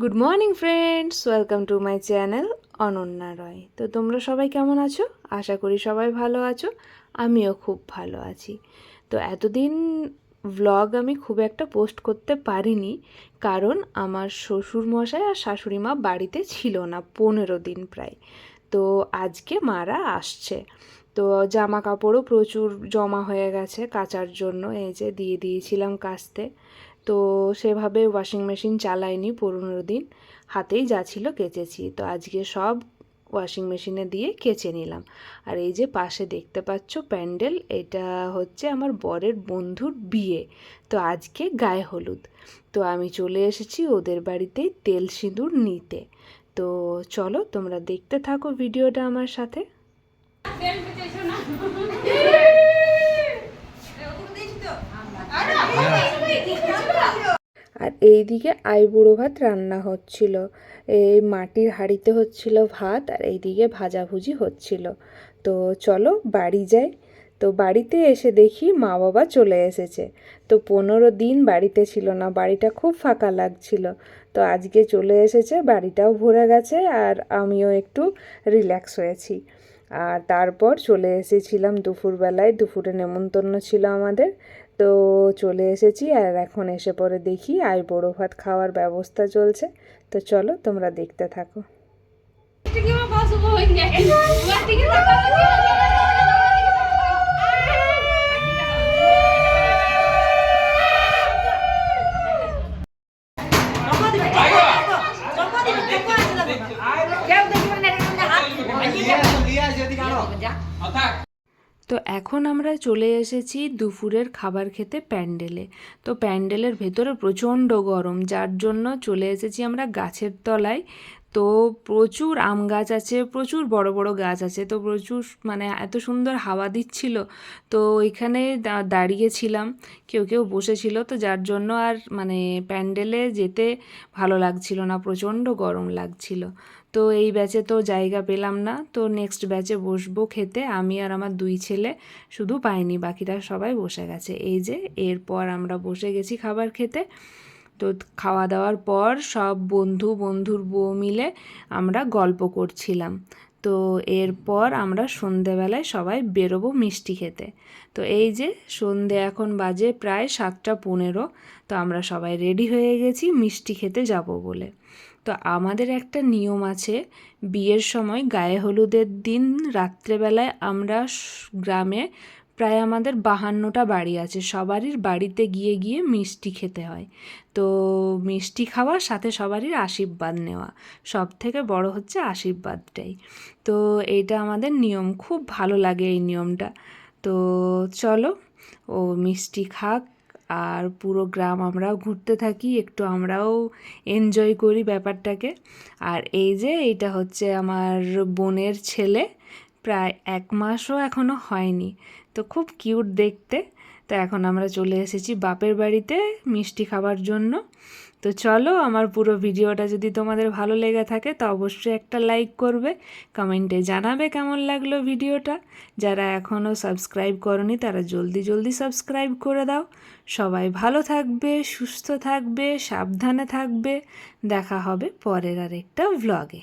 Good morning friends welcome to my channel Ananya Roy তো তোমরা সবাই কেমন আছো? আশা করি সবাই ভালো আছো। আমিও খুব ভালো আছি। তো এতদিন ভ্লগ আমি খুব একটা পোস্ট করতে পারিনি, কারণ আমার শ্বশুর মশাই আর শাশুড়ি মা বাড়িতে ছিল না পনেরো দিন প্রায়। তো আজকে মারা আসছে। তো জামা কাপড়ও প্রচুর জমা হয়ে গেছে কাচার জন্য। এই যে দিয়ে দিয়েছিলাম কাচতে তো সেভাবে ওয়াশিং মেশিন চালাইনি পনেরো দিন। হাতেই যা ছিল কেচেছি। তো আজকে সব ওয়াশিং মেশিনে দিয়ে কেচে নিলাম। আর এই যে পাশে দেখতে পাচ্ছ প্যান্ডেল এটা হচ্ছে আমার বরের বন্ধুর বিয়ে। তো আজকে গায়ে হলুদ। তো আমি চলে এসেছি ওদের বাড়িতেই তেল সিঁদুর নিতে। তো চলো তোমরা দেখতে থাকো ভিডিওটা আমার সাথে। আর এই এইদিকে আইবুড়ো ভাত রান্না হচ্ছিল। এই মাটির হাঁড়িতে হচ্ছিল ভাত আর এইদিকে ভাজাভুজি হচ্ছিল। তো চলো বাড়ি যাই। তো বাড়িতে এসে দেখি মা বাবা চলে এসেছে। তো পনেরো দিন বাড়িতে ছিল না, বাড়িটা খুব ফাঁকা লাগছিল। তো আজকে চলে এসেছে, বাড়িটাও ভরে গেছে আর আমিও একটু রিল্যাক্স হয়েছি। আর তারপর চলে এসেছিলাম দুপুরবেলায়, দুপুরে নেমন্তন্ন ছিল আমাদের। তো চলে এসেছি আর এখন এসে পরে দেখি আই বড়ো ভাত খাওয়ার ব্যবস্থা চলছে। তো চলো তোমরা দেখতে থাকো। তো এখন আমরা চলে এসেছি দুপুরের খাবার খেতে প্যান্ডেলে। তো প্যান্ডেলের ভেতরে প্রচণ্ড গরম, যার জন্য চলে এসেছি আমরা গাছের তলায়। তো প্রচুর আম গাছ আছে, প্রচুর বড় বড় গাছ আছে, তো প্রচুর মানে এত সুন্দর হাওয়া দিচ্ছিল। তো ওইখানে দাঁড়িয়েছিলাম, কেউ কেউ বসেছিল, তো যার জন্য আর মানে প্যান্ডেলে যেতে ভালো লাগছিল না, প্রচণ্ড গরম লাগছিল। তো এই ব্যাচে তো জায়গা পেলাম না, তো নেক্সট ব্যাচে বসবো খেতে, আমি আর আমার দুই ছেলে, শুধু পাইনি বাকিরা সবাই বসে গেছে। এই যে এরপর আমরা বসে গেছি খাবার খেতে। তো খাওয়া দাওয়ার পর সব বন্ধু বন্ধুর বউ মিলে আমরা গল্প করছিলাম। তো এরপর আমরা সন্ধেবেলায় সবাই বেরোবো মিষ্টি খেতে। তো এই যে সন্ধে এখন বাজে প্রায় সাতটা পনেরো, তো আমরা সবাই রেডি হয়ে গেছি মিষ্টি খেতে যাব বলে। তো আমাদের একটা নিয়ম আছে, বিয়ের সময় গায়ে হলুদের দিন রাত্রেবেলায় আমরা গ্রামে প্রায় আমাদের বাহান্নটা বাড়ি আছে। সবারই বাড়িতে গিয়ে গিয়ে মিষ্টি খেতে হয়। তো মিষ্টি খাওয়ার সাথে সবারই আশীর্বাদ নেওয়া। সব থেকে বড় হচ্ছে আশীর্বাদটাই। তো এইটা আমাদের নিয়ম। খুব ভালো লাগে এই নিয়মটা। তো চলো, ও মিষ্টি খাক আর পুরো গ্রাম আমরাও ঘুরতে থাকি, একটু আমরাও এনজয় করি ব্যাপারটাকে। আর এই যে এইটা হচ্ছে আমার বোনের ছেলে। প্রায় এক মাসও এখনও হয়নি। তো খুব কিউট দেখতে। তো এখন আমরা চলে এসেছি বাপের বাড়িতে মিষ্টি খাবার জন্য। তো চলো আমার পুরো ভিডিওটা যদি তোমাদের ভালো লেগে থাকে, তো অবশ্যই একটা লাইক করবে। কমেন্টে জানাবে কেমন লাগল ভিডিওটা। যারা এখনও সাবস্ক্রাইব করনি, তারা জলদি জলদি সাবস্ক্রাইব করে দাও। সবাই ভালো থাকবে, সুস্থ থাকবে, সাবধানে থাকবে। দেখা হবে পরের আরেকটা ভ্লগে